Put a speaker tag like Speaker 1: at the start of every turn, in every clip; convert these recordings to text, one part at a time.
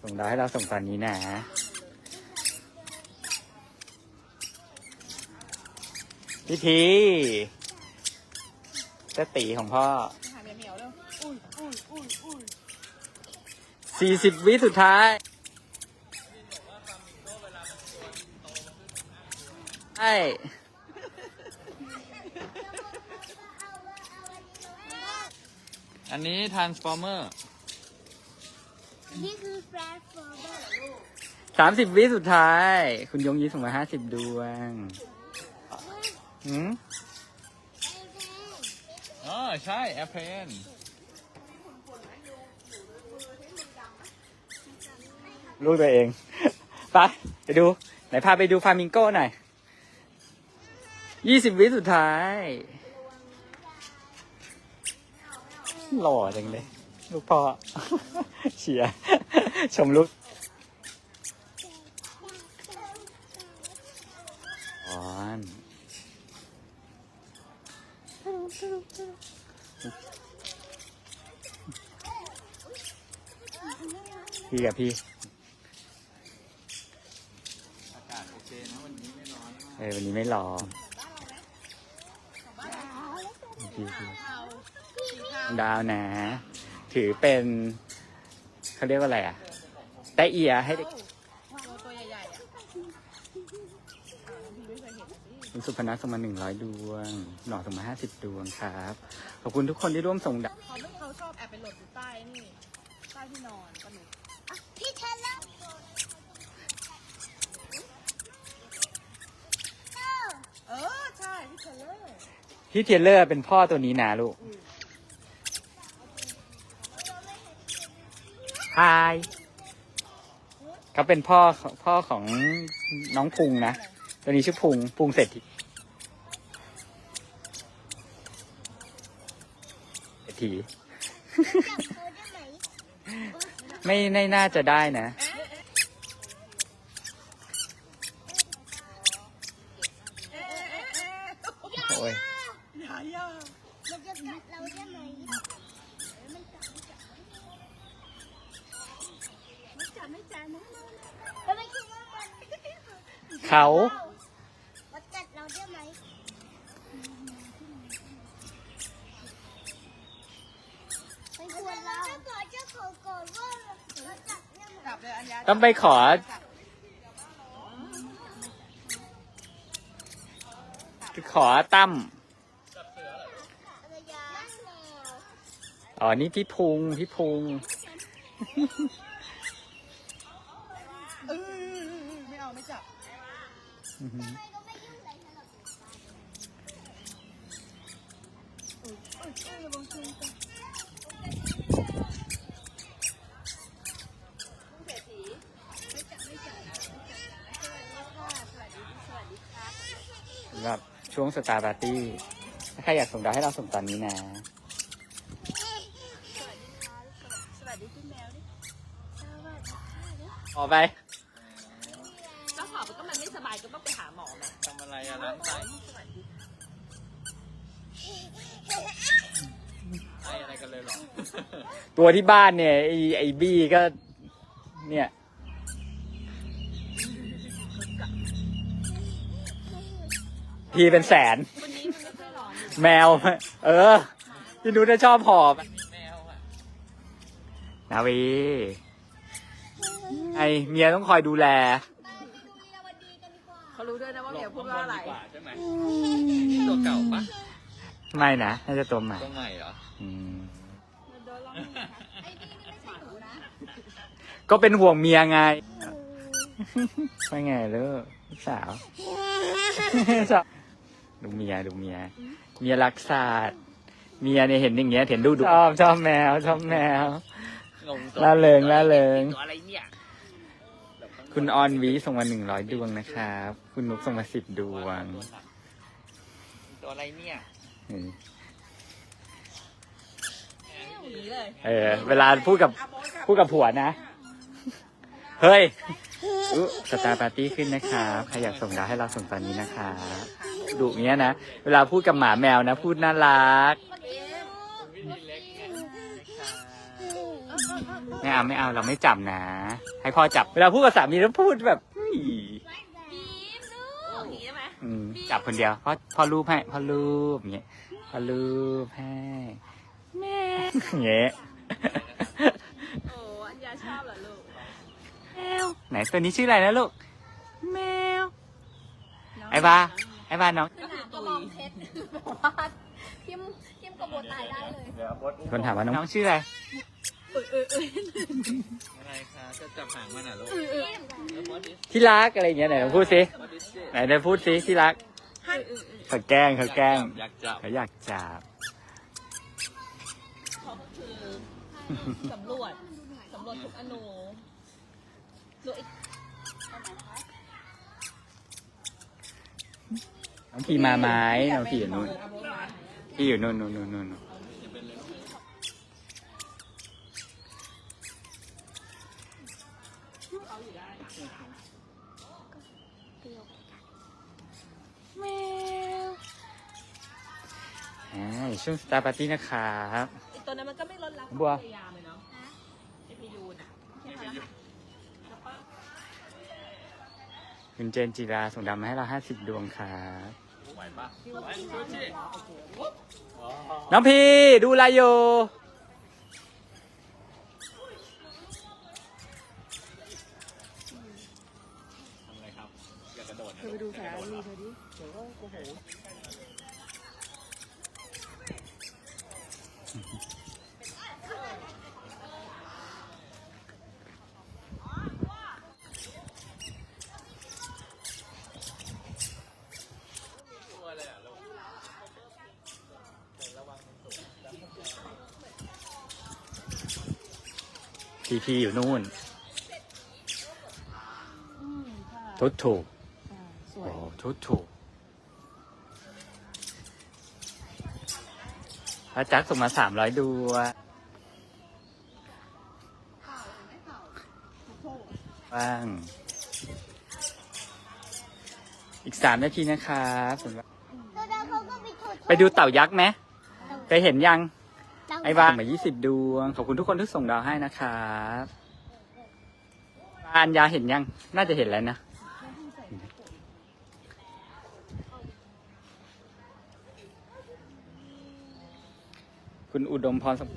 Speaker 1: ส่งดาวให้เราส่งตอนนี้นะ พิธีเจ้าตีของพ่อ
Speaker 2: หาเหมียวเร็วอุ้ยอุ้ยอุ้ยอุ้ย
Speaker 1: สี่สิบวิสุดท้ายใช่อันนี้ Transformer
Speaker 3: นี่คือแฟร์ฟอร์เบอร์ลูก
Speaker 1: สามสิบวิสุดท้าย คุณยงยีส่งมาห้าสิบดวงหืมอ๋อใช่แอปเพนลูกตัวเอง ไปไปดู ไหนพาไปดูฟามิงโก้หน่อยยี่สิบวิสุดท้าย หล่อจังเลย ลูกพ่อ เชียร์ชมลูกอ่อนพี่กับพี่อากาศโอเคนะวันนี้ไม่ร้อนเออวันนี้ไม่ร้อนพี่พี่ดาวนะ ถือเป็นเขาเรียกว่าอะไรอะไต้เอียให้เด็ก
Speaker 2: ตัวตัวใหญ่ๆอะพี่ไม่เคยเห็นอะ
Speaker 1: คุณสุพนัสส่งมาหนึ่งร้อยดวง หน่อส่งมาห้าสิบดวงครับ ขอบคุณทุกคนที่ร่วมส่งดาว
Speaker 2: เขาไม่เขาชอบแอบไปหลบอยู่ใต้นี่ใต้ที่นอนปะหนู
Speaker 3: พี่เทเลอร์
Speaker 2: เออใช่พี่เทเลอร์
Speaker 1: พี่เทียเลอร์เป็นพ่อตัวนี้นะลูก ฮายเขาเป็นพ่อพ่อของน้องพุงนะ ตัวนี้ชื่อพุงพุงเศรษฐีเศรษฐี
Speaker 3: จับเขาได้ไหม
Speaker 1: ไม่ไม่น่าจะได้นะ
Speaker 2: เอ๊ะเอ๊ะเอ๊ะ
Speaker 1: โอ้ย
Speaker 2: อย่าอย่า
Speaker 3: มันจะกัดเราได้ไหม จับไม่จับน้องๆแล้วไม่คิดว่ามัน
Speaker 1: เขา
Speaker 3: มันกัดเราได้ไหมไม่ควรเราจะขอเจ้าของก่อนว่ามันกัดได้ไหม
Speaker 2: จับเลยอัญญา
Speaker 1: ต้องไปขอ ขอตั้ม
Speaker 3: ระยะนั่นแหละ
Speaker 1: อ๋อ นี่พี่พุง พี่พุง
Speaker 2: เออไม่ เอาไม่จับ
Speaker 1: อื้อหือ
Speaker 3: ไม่ก็ไม่ยุ่งอะไรกันหรอก
Speaker 2: เออเออเออระวังชูกัน
Speaker 1: สำหรับช่วงสตาร์ปาร์ตี้ถ้าใครอยากส่งดาวให้เราส่งตอนนี้นะ
Speaker 2: สวัสดีพี่แมวดิ
Speaker 1: ออกไป
Speaker 2: อะ
Speaker 1: ไรอะล้างไต
Speaker 2: สวัสดี
Speaker 1: ไตอะไรกันเลยหรอ ตัวที่บ้านเนี่ย ไอไอบี้ก็ เนี่ยพี่เป็นแสน
Speaker 2: วันนี้มันไม่ค่อยร้อนเลย
Speaker 1: แมว เออพี่นุ้จะชอบหอบแมวอะนาวีไอเมียต้องคอยดูแล
Speaker 2: เขา รู้ด้วยนะว่าเหมียวพูดว่าอะไร
Speaker 1: ใช่ไหมตัวเก่าปะไม่นะน่าจะตัวใหม่
Speaker 4: ตัวใหม่เหรอ
Speaker 1: อืม
Speaker 2: โดนร้องไอ้นี่ไม่ใช่หนูนะ
Speaker 1: ก็เป็นห่วงเมียไงไม่ไงเลูกลูกสาวชอบดูเมียดูเมีย เมียรักสัตว์เมียเนี่ยเห็นอย่างเงี้ยเห็นดูดูชอบชอบแมวชอบแมว
Speaker 4: งง
Speaker 1: ล่าเริงล่าเริง
Speaker 4: ตัวอะไรเนี่ย
Speaker 1: คุณออนวีส่งมาหนึ่งร้อยดวงนะครับ คุณนุกส่งมาสิบดวง
Speaker 4: ตัวอะไรเนี่ย
Speaker 1: อืม
Speaker 2: หนีเลย
Speaker 1: เออ เวลาพูดกับพูดกับผัวนะ เฮ้ยอุ๊สตาร์ปาร์ตี้ขึ้นนะครับใครอยากส่งดาวให้เราส่งตอนนี้นะครับดุเนี้ยนะ เวลาพูดกับหมาแมวนะ พูดน่ารัก
Speaker 4: พี่เล็กไง
Speaker 2: เออเออเออ
Speaker 1: ไม่เอาไม่เอาเราไม่จับนะ ให้พ่อจับ เวลาพูดกับสามีแล้วพูดแบบเฮ้ย
Speaker 2: บีมลูกอย่างนี้ใช่ไหม
Speaker 1: อืมจับคนเดียวพ่อพ่อรูปให้พ่อรูปอย่างเงี้ยพ่อรูปให้แม่อย่างเงี้ย
Speaker 2: โอ้อัญญาชอบเหรอลูก
Speaker 1: แมวไหนตัวนี้ชื่ออะไรนะลูกแมวไอ้บาไอ้บ้านน้อง
Speaker 2: ก็คือ
Speaker 3: ก็
Speaker 2: ตุ
Speaker 3: มอง
Speaker 2: ย
Speaker 3: เพชรแบบว่าทิมทิมกระโบตายได้เลย
Speaker 1: คนถามว่าน้องชื่ออะไร
Speaker 4: อะไรคะจะจับหางมันอะลูก
Speaker 1: ที่รักอะไรอย่างเงี้ยไหนลองพูดสิ
Speaker 4: What is it
Speaker 1: ไหนได้พูดสิที่รักเขาแกล้งเขาแกล้ง
Speaker 4: อยากจับ
Speaker 1: เขาอยากจับ
Speaker 2: เขาก็คือสำรวจสำรวจทุกอนูดูไอ้
Speaker 1: น้องพีมาไหมน้องพีอยู่นู่นพี่อยู่นู่นนู่นนู่นนู่น ช่วงสตาร์ปาร์ตี้นะครับ
Speaker 2: ไอ้ตัวนั้นมันก็ไม่ลดละ
Speaker 1: บัว
Speaker 2: พยายามเลยเนาะไอพียูน่ะใช่ไหมแล้วก็
Speaker 1: คุณเจนจิราส่งดาวมาให้เราห้าสิบดวงครับ
Speaker 4: ไหวปะไหวดูสิ
Speaker 1: น้องพีดูอะไรอยู่
Speaker 4: ทำอะไรครับ อยากกระโดดนะ
Speaker 2: ไปดูสารมีเธอดิเดี๋ยวก็โอ้โห
Speaker 1: พีพีอยู่นู่นทุกถูก
Speaker 2: สว
Speaker 1: โอ้
Speaker 2: ย
Speaker 1: ทุกถูกพระจักรส่งมาสามร้อยดวงว่าง อีกสามนาทีนะครับสำหรับ
Speaker 3: ตัวนั้นเขาก็ไปโทษ
Speaker 1: ไปดูเต่ายักษ์ไหมเคยเห็นยัง
Speaker 3: เต่า
Speaker 1: ไอ้บานมา 20 ดวง ขอบคุณทุกคนที่ส่งดาวให้นะครับอันยาเห็นยัง น่าจะเห็นแล้วนะ คุณอุดมพรสม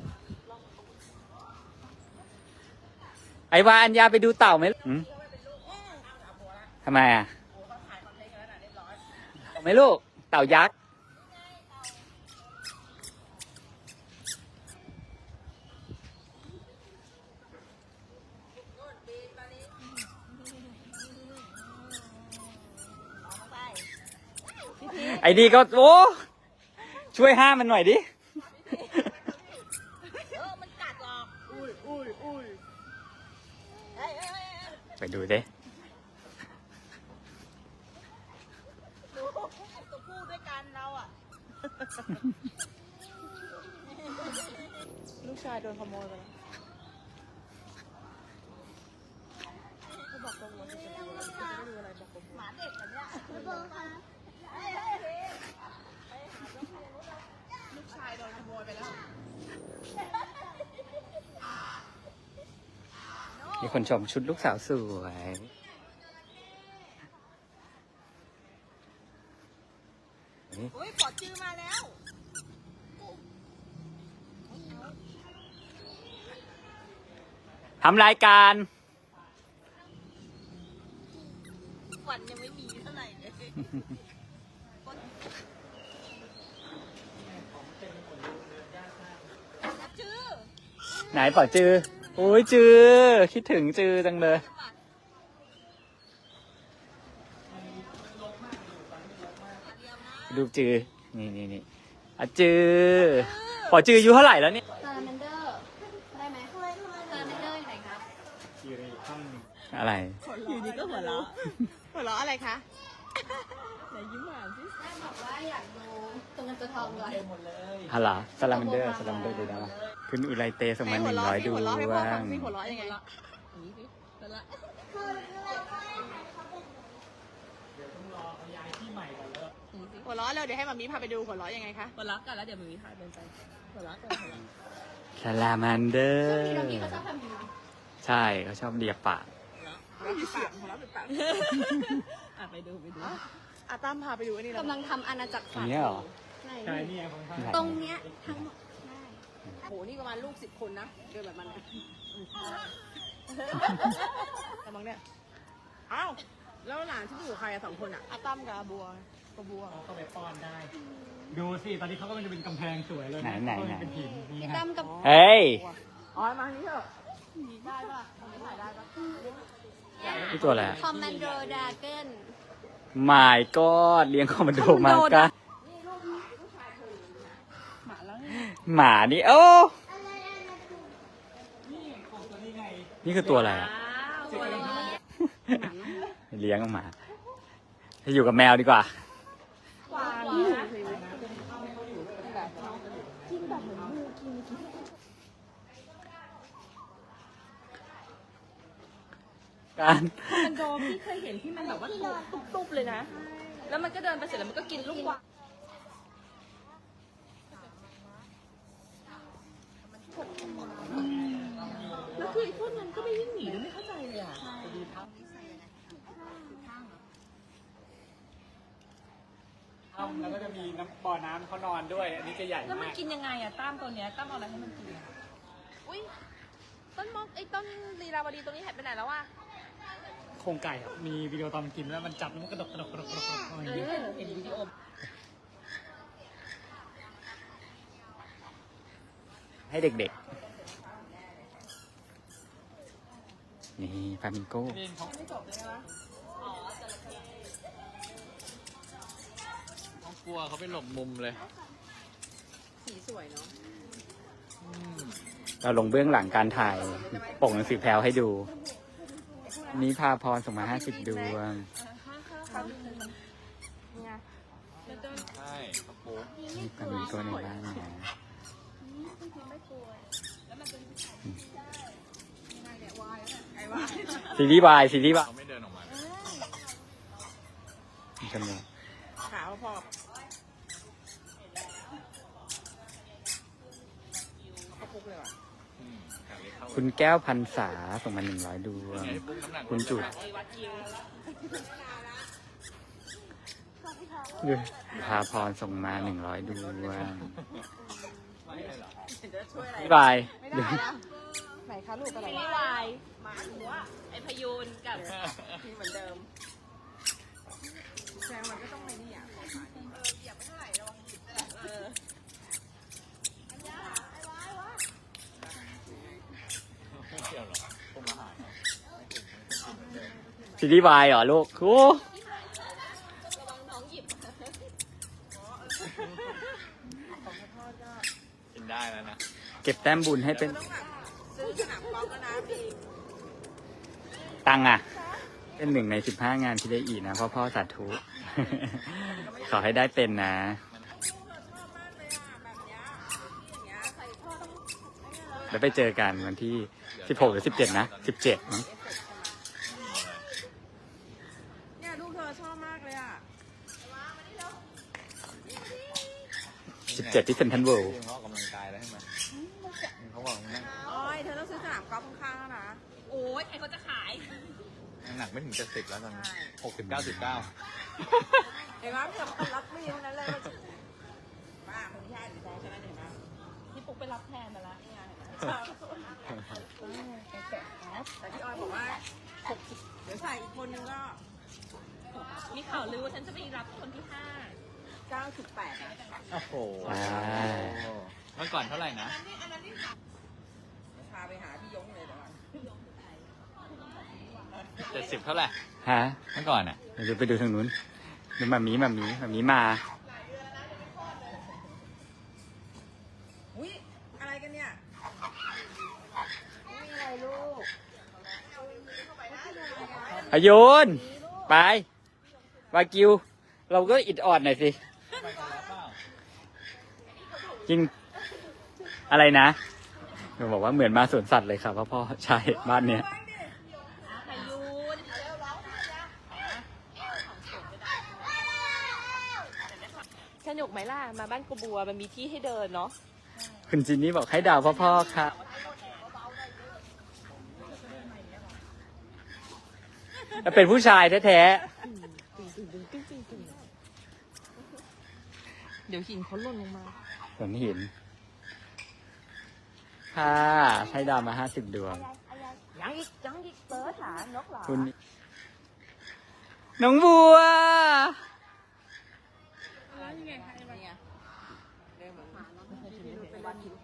Speaker 1: ไอ้วาอัญญาไปดูเต่าไหมหืมทำไมอะเอาไหมลูก เต่ายักษ์ ไอ้นี่ก็โอ้ช่วยห้ามมันหน่อยดิ
Speaker 2: เออมันกัดหรอกอุ้ยอุ้ยอุ้ยเอ้ยเอ้ยเอ้ยเอ้ย
Speaker 1: ไปดูดิ
Speaker 2: ดูไอ้ตัวผู้ด้วยกันเราอะ ลูกชายโดนขโมยไปแล้วเขาบอกกังวลจะไปดูอะไรจะไปดูอะไรบอกกังวลหมาเด็กกันเนี่ย
Speaker 3: บอกค่ะ
Speaker 2: ลูกชายโดนขโมยไปแล้ว
Speaker 1: มีคนชมชุดลูกสาวสวย
Speaker 2: อุ้ยปอดจื้อมาแล้ว
Speaker 1: ทำรายการ
Speaker 2: ฝันยังไม่มีเท่าไหร่เลยจื้อ
Speaker 1: ไหนปอจือ โอ้ยจือ คิดถึงจือจังเลย ดูจือ นี่นี่นี่อะจือปอจืออายุเท่าไหร่แล้วเนี่ย
Speaker 3: ซาลาแมนเดอร์ ได้ไหมซาลาแมนเดอร์อยู่ไหนครับ
Speaker 1: อะไร
Speaker 2: อยู่ดีก็หัวเราะหัวเราะอะไรคะ ไหนยิ้มหวานสิ
Speaker 3: แม่บอกว่าอยากดู ตัวเงินตัวทองก่อน
Speaker 1: ฮัลโหลสลามันเดอร์สลามันเดอร์ดูได้ไหมคุณอุไรเตส่งมาหนึ่งร้อยดว
Speaker 2: หัวเราะให้พ่อฟั
Speaker 1: ง
Speaker 2: งสิหัวเราะยังไงอย่างนี้สิหัวเราะ
Speaker 3: คือเราก็ให้เขาเป็น
Speaker 5: หัวเราะเร็วเดี๋ยวให้มามีพาไปดูหัวเราะยังไงคะ
Speaker 2: หัวเราะกันแล้วเดี๋ยวมึงมีพาเดินไปหัวเราะกันหัวเราะ
Speaker 1: ซาลามันเดอร์ใช่เขาชอบเลียปาก
Speaker 2: อะไปดูไปดู
Speaker 5: อาตั้มพาไปดูอันนี้แล้ว
Speaker 3: กำลังทำอาณาจักร
Speaker 1: อั
Speaker 3: สั
Speaker 1: น
Speaker 3: ตว์
Speaker 1: เนี้ยเหรอ
Speaker 3: ใช่
Speaker 1: ใช่นี่ไงของท่าน
Speaker 3: ตรงเนี้ยทั้งหมดใช่
Speaker 5: โหนี่ประมาณลูกสิบคนนะเดินแบบมันนะแต่บางเนี่ยอ้าวแล้วหลานที่อยู่กับใครอะสองคนอะอาตั้มกับอาบัวกับบัว
Speaker 6: เข้าไปป้อนได้ ดูสิ ตอนนี้เขาก็มันจะเป็นกำแพงสวยเลย
Speaker 1: ไหนไหนไหน
Speaker 6: เป็นหินนี่
Speaker 3: พี่
Speaker 6: ครั
Speaker 3: ตั้
Speaker 6: บ
Speaker 3: มกับ
Speaker 1: เฮ้ย
Speaker 5: อ๋อมาทางนี้เถอะได้ปะทำไม่ถ่ายได้ปะ
Speaker 1: นี่ตัวอะไรอะ
Speaker 3: คอมมานโดดาเกิล
Speaker 1: หมายก็เลี้ยงคอมมานโดมากะ หมานี่โอ้นี่คือตัวอะไรอะ
Speaker 2: ตัวนี้
Speaker 1: เลี้ยงหมาจะอยู่กับแมวดีกว่า การ
Speaker 2: มันโดมที่เคยเห็นที่มันแบบว่าตุ๊บๆเลยนะ แล้วมันก็เดินไปเสร็จแล้วมันก็กินลูกกวาง แล้วคือไอ้พวกนั้นก็ไม่วิ่งหนีด้วยไม่เข้าใจเลยอะ
Speaker 6: แล้วก็จะมีน้ำบ่อน้ำเขานอนด้วย อันนี้จะใหญ่
Speaker 2: แล้วมัน
Speaker 6: มาก
Speaker 2: กินยังไงอะตั้มตัวเนี้ยตั้มเอาอะไรให้มันกินอะ
Speaker 5: อุ้ยต้นมกไอ้ต้นลีลาวดีตรงนี้หายไปไหนแล้ววะ
Speaker 6: โครงไก่อะมีวิดีโอตอนมันกินแล้วมันจับแล้วมันกระดกกระดกกระดกกระดกกระดกอย่างนี้
Speaker 2: เห็นวิดีโอ
Speaker 1: ให้เด็กๆ นี่ฟามิงโก้
Speaker 6: นี่เขา
Speaker 4: เขากลัวเขาไปหลบมุมเลย
Speaker 5: สีสวยเนาะ
Speaker 1: เราลงเบื้องหลังการถ่ายปกหนังสือแพลวให้ดู นี้พาพรส่งมาห้าสิบดวง
Speaker 4: ใช่กระปุก
Speaker 1: นี่ฟามิงโก้ในบ้านนะ ซีรีส์วายซีรีส์วาย
Speaker 4: เขาไม่เดินออกมาเลย
Speaker 1: จมูก
Speaker 5: ขาวพอเขาพุกเลยว่ะ
Speaker 4: อืมขาเล็กเข้า
Speaker 1: คุณแก้วพันษาส่งมาหนึ่งร้อยดวง
Speaker 4: ไงปุ๊กน้ำหนัก
Speaker 1: คุณจุด พาพรส่งมาหนึ่งร้อยดวง
Speaker 4: ไม่ได้เหรอ
Speaker 5: จะช่วยอะไร
Speaker 1: ซีรีส์วาย
Speaker 5: ไม่ได้นะไหนคะลูกอะไร
Speaker 2: ซีรีส์วายหมาหัวไอพยูนกับ
Speaker 5: มีเหมือนเดิมแซงมันก็ต้องไม่นี่อะของขายเออเหยียบไม่เท่าไหร่ระวังหินเออ
Speaker 4: ไม่เกี่ยวหรอกพวกอาหาร
Speaker 1: ซีรีส์วายเหรอลูกโอ้
Speaker 4: กินได้แล้วนะ
Speaker 1: เก็บแต้มบุญให้เป็น
Speaker 5: ต้องแบบซื้อสนามกอล์ฟแล้วนะพี่
Speaker 1: ตังค์อะ เป็นหนึ่งในสิบห้างานที่ได้อีกนะพ่อพ่อสาธุ ขอให้ได้เป็นนะแล้วไปเจอกันวันที่สิบหกหรือสิบเจ็ดนะสิบเจ็ดมั้ง
Speaker 5: เนี่ยลูกเธอชอบมากเลยอะ
Speaker 1: สิบเจ็ดที่เซนทรัลเวิลด์
Speaker 4: น้ำหนักไม่ถึงเจ็ดสิบแล้วตอนนี้หกสิบเก้าสิบเก้า
Speaker 5: เห็นไหมเธอคนรักไม่เยอะนั้นเลยป้าคนที่ห้าสีทองใช่ไหมเห็นไหม
Speaker 2: พี่ปุ๊กไปรับแทนมาละ
Speaker 5: แต่พี่ออยบอกว่าหกสิบเดี๋ยวใส่อีกคนนึงก็
Speaker 2: มีข่าวลือว่าฉันจะไปรับคนที่ห้า
Speaker 5: เก้าสิบแปดนะ
Speaker 4: โอ้โห
Speaker 1: อ่า
Speaker 4: เมื่อก่อนเท่าไหร่นะ
Speaker 5: พาไปหาพี่ยงเลยเดี๋ยวก่อน
Speaker 4: เจ็ดสิบเท่าไหร่
Speaker 1: ฮะ
Speaker 4: เมื่อก่อนอะ
Speaker 1: เดี๋ยวไปดูทางนู้นดูมามีมามีมามีมา
Speaker 5: อุ้ยอะไรกันเนี่ย
Speaker 1: พยนไปวากิว เราก็อิดออดหน่อยสิ กิน อะไรนะหนูบอกว่าเหมือนมาสวนสัตว์เลยค่ะพ่อพ่อใช่บ้านเนี้ย
Speaker 2: พายุน
Speaker 5: สนุก ไหมล่ะ มาบ้านกูบัวมันมีที่ให้เดินเนาะ
Speaker 1: คุณจินนี่บอกให้ดาวพ่อๆค่ะ แล้วเป็นผู้ชายแท้
Speaker 2: เดี๋ยวหินเขาหล่นลงมา
Speaker 1: ๆผมเห็น ค่ะให้ดาวมาห้าสิบดวง
Speaker 2: ยังอีกยังอีกเปิดหานกเหรอ
Speaker 1: คุณน้องบัว Lagi.